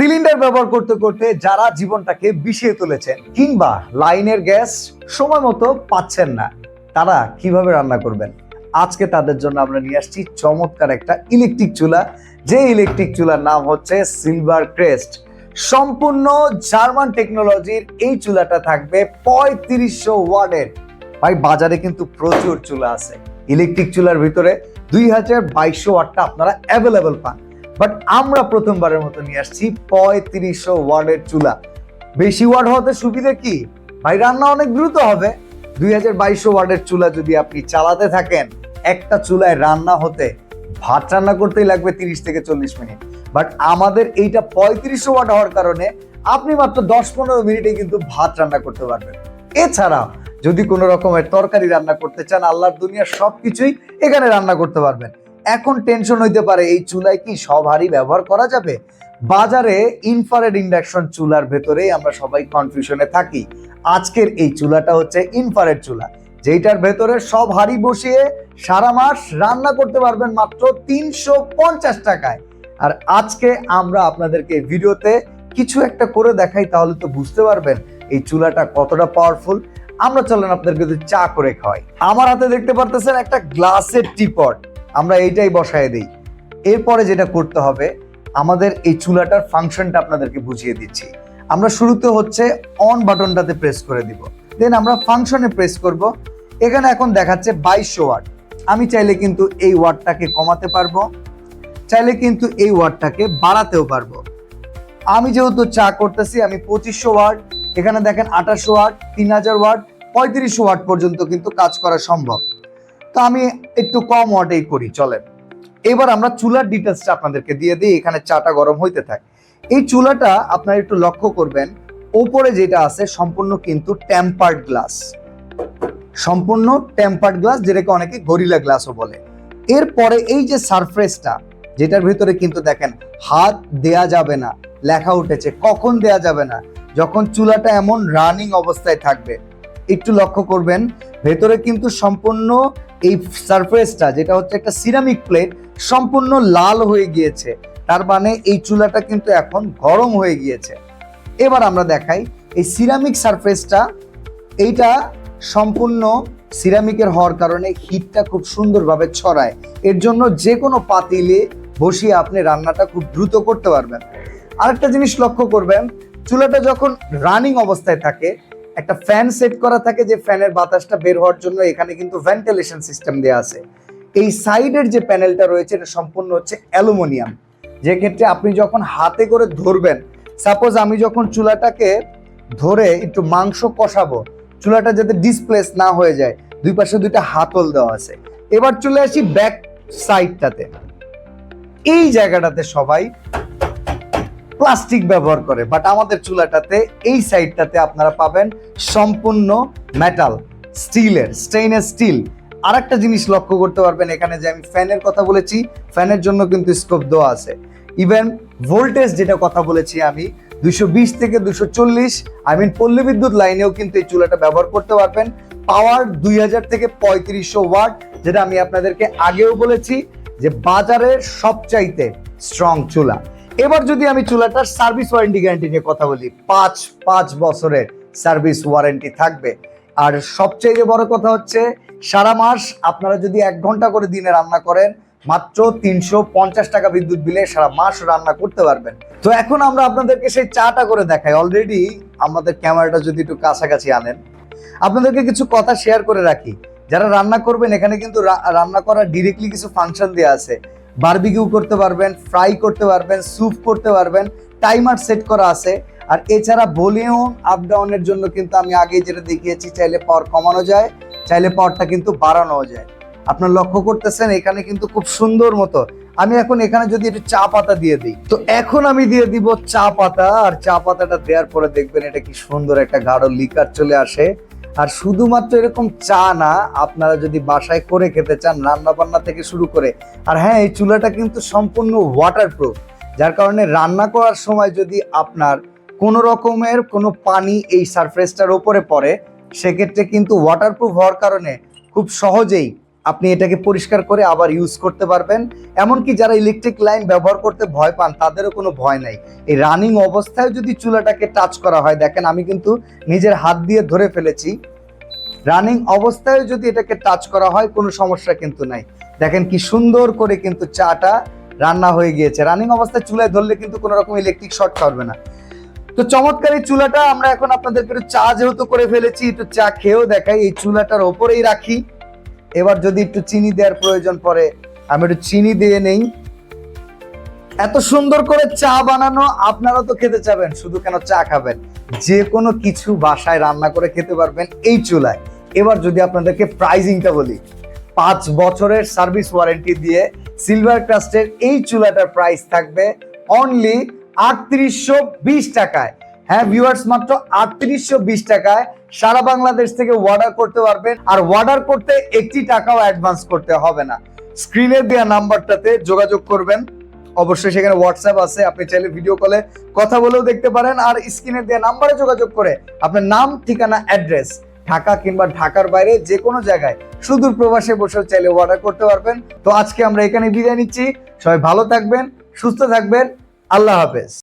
Cylinder ব্যবহার করতে করতে যারা জীবনটাকে বিষিয়ে তুলেছেন কিংবা লাইনের গ্যাস সময় মতো পাচ্ছেন না, তারা কীভাবে রান্না করবেন? আজকে তাদের জন্য আমরা নিয়ে আসছি চমৎকার একটা ইলেকট্রিক চুলা। যে ইলেকট্রিক চুলার নাম হচ্ছে সিলভার ক্রেস্ট সম্পূর্ণ জার্মান টেকনোলজির এই চুলাটা থাকবে পঁয়ত্রিশশো ওয়ার্ডের ভাই, বাজারে কিন্তু প্রচুর চুলা আছে। ইলেকট্রিক চুলার ভিতরে দুই হাজার বাইশশো ওয়াটটা আপনারা অ্যাভেলেবল পান। বাট আমরা প্রথমবারের মতো নিয়ে আসছি পঁয়ত্রিশশো ওয়ার্ডের চুলা। বেশি ওয়ার্ড হতে সুবিধা কি? ভাই, রান্না অনেক দ্রুত হবে। দুই হাজার বাইশশো ওয়ার্ডের চুলা যদি আপনি চালাতে থাকেন, একটা চুলায় রান্না হতে, ভাত রান্না করতেই লাগবে তিরিশ থেকে চল্লিশ মিনিট। বাট আমাদের এইটা পঁয়ত্রিশশো ওয়াট হওয়ার কারণে আপনি মাত্র দশ পনেরো মিনিটে কিন্তু ভাত রান্না করতে পারবেন। এছাড়া যদি কোনো রকমের তরকারি রান্না করতে চান, আল্লাহর দুনিয়ার সব কিছুই এখানে রান্না করতে পারবেন। এখন টেনশন হইতে পারে, এই চুলায় কি সব হাড়ি ব্যবহার করা যাবে? বাজারে ইনফারেড ইন্ডাকশন চুলার ভেতরেই আমরা সবাই কনফিউশনে থাকি। আজকের এই চুলাটা হচ্ছে ইনফারেড চুলা যেটার ভেতরে সব হাড়ি বসিয়ে সারা মাস রান্না করতে পারবেন মাত্র তিনশো পঞ্চাশ টাকায়। আর আজকে আমরা আপনাদেরকে ভিডিওতে কিছু একটা করে দেখাই, তাহলে তো বুঝতে পারবেন এই চুলাটা কতটা পাওয়ারফুল আমরা চলেন আপনাদেরকে চা করে খাওয়াই। আমার হাতে দেখতে পারতেছেন একটা গ্লাসের টিপট আমরা এইটাই বসায় দিই। এরপরে যেটা করতে হবে, আমাদের এই চুলাটার ফাংশনটা আপনাদেরকে বুঝিয়ে দিচ্ছি। আমরা শুরুতে হচ্ছে অন বাটনটাতে প্রেস করে দিব। দেন আমরা ফাংশনে প্রেস করব। এখানে এখন দেখাচ্ছে বাইশশো ওয়াট আমি চাইলে কিন্তু এই ওয়াটটাকে কমাতে পারব। চাইলে কিন্তু এই ওয়াটটাকে বাড়াতেও পারব। আমি যেহেতু চা করতেছি, আমি পঁচিশশো ওয়াট এখানে দেখেন আঠাশশো ওয়াট তিন হাজার ওয়াট পঁয়ত্রিশশো ওয়াট পর্যন্ত কিন্তু কাজ করা সম্ভব। তো আমি একটু কম ওয়াটেই করি, চলেন। এবার আমরা চুলার ডিটেলসটা আপনাদেরকে দিয়ে দিই, এখানে চাটা গরম হইতে থাকে। এই চুলাটা আপনারা একটু লক্ষ্য করবেন, ওপরে যেটা আছে সম্পূর্ণ কিন্তু টেম্পার্ড গ্লাস সম্পূর্ণ টেম্পার্ড গ্লাস যেটাকে অনেকে গরিলা গ্লাসও বলে। এরপরে এই যে সারফেসটা যেটার ভিতরে কিন্তু দেখেন, হাত দেয়া যাবে না, লেখা উঠেছে, কখন দেয়া যাবে না, যখন চুলাটা এমন রানিং অবস্থায় থাকবে একটু লক্ষ্য করবেন, ভেতরে কিন্তু সম্পূর্ণ এই সারফেসটা যেটা হচ্ছে একটা সিরামিক প্লেট সম্পূর্ণ লাল হয়ে গিয়েছে। তার মানে এই চুলাটা কিন্তু এখন গরম হয়ে গিয়েছে। এবার আমরা দেখাই, এই সিরামিক সারফেসটা এইটা সম্পূর্ণ সিরামিকের হওয়ার কারণে হিটটা খুব সুন্দরভাবে ছড়ায়। এর জন্য যে কোনো পাতিলে বসিয়ে আপনি রান্নাটা খুব দ্রুত করতে পারবেন। আরেকটা জিনিস লক্ষ্য করবেন, চুলাটা যখন রানিং অবস্থায় থাকে একটা ফ্যান সেট করা থাকে যে ফ্যানের বাতাসটা বের হওয়ার জন্য এখানে কিন্তু ভেন্টিলেশন সিস্টেম দেওয়া আছে। এই সাইডের যে প্যানেলটা রয়েছে, এটা সম্পূর্ণ হচ্ছে অ্যালুমিনিয়াম। যে ক্ষেত্রে আপনি যখন হাতে করে ধরবেন সাপোজ আমি যখন চুলাটাকে ধরে একটু মাংস কষাবো, চুলাটা যাতে ডিসপ্লেস না হয়ে যায়, দুই পাশে দুইটা হাতল দেওয়া আছে। এবার চলে আসি ব্যাক সাইডটাতে এই জায়গাটাতে সবাই প্লাস্টিক ব্যবহার করে বাট আমাদের চুলাটাতে, এই সাইডটাতে আপনারা পাবেন সম্পূর্ণ মেটাল স্টিলের স্টেইনলেস স্টিল আর একটা জিনিস লক্ষ্য করতে পারবেন এখানে যে আমি ফ্যানের কথা বলেছি ফ্যানের জন্য কিন্তু স্কোপ দেওয়া আছে। ইভেন ভোল্টেজ যেটা কথা বলেছি আমি দুশো বিশ থেকে দুশো চল্লিশ আই মিন পল্লী বিদ্যুৎ লাইনেও কিন্তু এই চুলাটা ব্যবহার করতে পারবেন। পাওয়ার দুই হাজার থেকে পঁয়ত্রিশশো ওয়াট যেটা আমি আপনাদেরকে আগেও বলেছি যে বাজারের সবচাইতে স্ট্রং চুলা। এবার যদি আমি চুলাটার সার্ভিস ওয়ারেন্টি গ্যারান্টি নিয়ে কথা বলি, পাঁচ পাঁচ বছরের সার্ভিস ওয়ারেন্টি থাকবে। আর সবচেয়ে বড় কথা হচ্ছে, সারা মাস আপনারা যদি এক ঘণ্টা করে দিনে রান্না করেন, মাত্র তিনশো পঞ্চাশ টাকা বিদ্যুৎ বিলে সারা মাস রান্না করতে পারবেন। তো এখন আমরা আপনাদেরকে সেই চাটা করে দেখাই। অলরেডি আমাদের ক্যামেরাটা যদি একটু কাছাকাছি আনেন, আপনাদেরকে কিছু কথা শেয়ার করে রাখি। যারা রান্না করবেন, এখানে কিন্তু রান্না করার ডিরেক্টলি কিছু ফাংশন দেওয়া আছে। বারবিকিউ করতে পারবেন, ফ্রাই করতে পারবেন, স্যুপ করতে পারবেন, টাইমার সেট করা আছে। আর এছাড়া ভলিউম আপ ডাউনের জন্য কিন্তু আমি আগে যেটা দেখিয়েছি, চাইলে পাওয়ার কমানো যায়, চাইলে পাওয়ারটা কিন্তু বাড়ানো যায়। আপনার লক্ষ্য করতেছেন, এখানে কিন্তু খুব সুন্দর মতো আমি এখন এখানে যদি একটু চা পাতা দিয়ে দিই। তো এখন আমি দিয়ে দিব চা পাতা, আর চা পাতাটা দেওয়ার পরে দেখবেন এটা কি সুন্দর একটা গাঢ় লিকার চলে আসে। আর শুধুমাত্র এরকম চা না, আপনারা যদি বাসায় করে খেতে চান রান্না বান্না থেকে শুরু করে, আর হ্যাঁ এই চুলাটা কিন্তু সম্পূর্ণ ওয়াটারপ্রুফ যার কারণে রান্না করার সময় যদি আপনার কোনো রকমের কোনো পানি এই সারফেসটার ওপরে পড়ে, সেক্ষেত্রে কিন্তু ওয়াটারপ্রুফ হওয়ার কারণে খুব সহজেই আপনি এটাকে পরিষ্কার করে আবার ইউজ করতে পারবেন। এমনকি যারা ইলেকট্রিক লাইন ব্যবহার করতে ভয় পান, তাদেরও কোনো ভয় নাই। এই রানিং অবস্থায় যদি চুলাটাকে টাচ করা হয়, দেখেন আমি কিন্তু নিজের হাত দিয়ে ধরে ফেলেছি। রানিং অবস্থায় যদি এটাকে টাচ করা হয়, কোনো সমস্যা কিন্তু নাই। দেখেন কি সুন্দর করে কিন্তু চাটা রান্না হয়ে গিয়েছে। রানিং অবস্থায় চুলায় ধরলে কিন্তু কোনো রকম ইলেকট্রিক শর্ট করবে না। তো চমৎকার এই চুলাটা আমরা এখন আপনাদেরকে চা যেহেতু করে ফেলেছি, একটু চা খেয়েও দেখাই। এই চুলাটার ওপরেই রাখি। এবার যদি একটু চিনি দেওয়ার প্রয়োজন পড়ে, আমি একটু চিনি দিয়ে নেই। এত সুন্দর করে চা বানানো, আপনারা তো খেতে চাবেন, শুধু কেন চা খাবেন। যে কোনো কিছু বাসায় রান্না করে খেতে পারবেন এই চুলায়। এবার যদি আপনাদেরকে প্রাইজিংটা বলি, পাঁচ বছরের সার্ভিস ওয়ারেন্টি দিয়ে সিলভার ক্রাস্টের এই চুলাটার প্রাইস থাকবে অনলি আটত্রিশশো টাকায়। হ্যাঁ ভিউয়ার্স মাত্র আটত্রিশশো টাকায়। সারা বাংলাদেশ থেকে অর্ডার করতে পারবেন। আর অর্ডার করতে একটি টাকাও অ্যাডভান্স করতে হবে না। স্ক্রিনে দেওয়া নাম্বারটাতে যোগাযোগ করবেন। অবশ্যই সেখানে হোয়াটসঅ্যাপ আছে, আপনি চাইলে ভিডিও কলে কথা বলেও দেখতে পারেন। আর স্ক্রিনে দেওয়া নাম্বারে যোগাযোগ করে আপনার নাম, ঠিকানা অ্যাড্রেস ঢাকা কিংবা ঢাকার বাইরে যে কোনো জায়গায় সুদূর প্রবাসে বসেও চাইলে অর্ডার করতে পারবেন। তো আজকে আমরা এখানে বিদায় নিচ্ছি। সবাই ভালো থাকবেন, সুস্থ থাকবেন। আল্লাহ হাফেজ।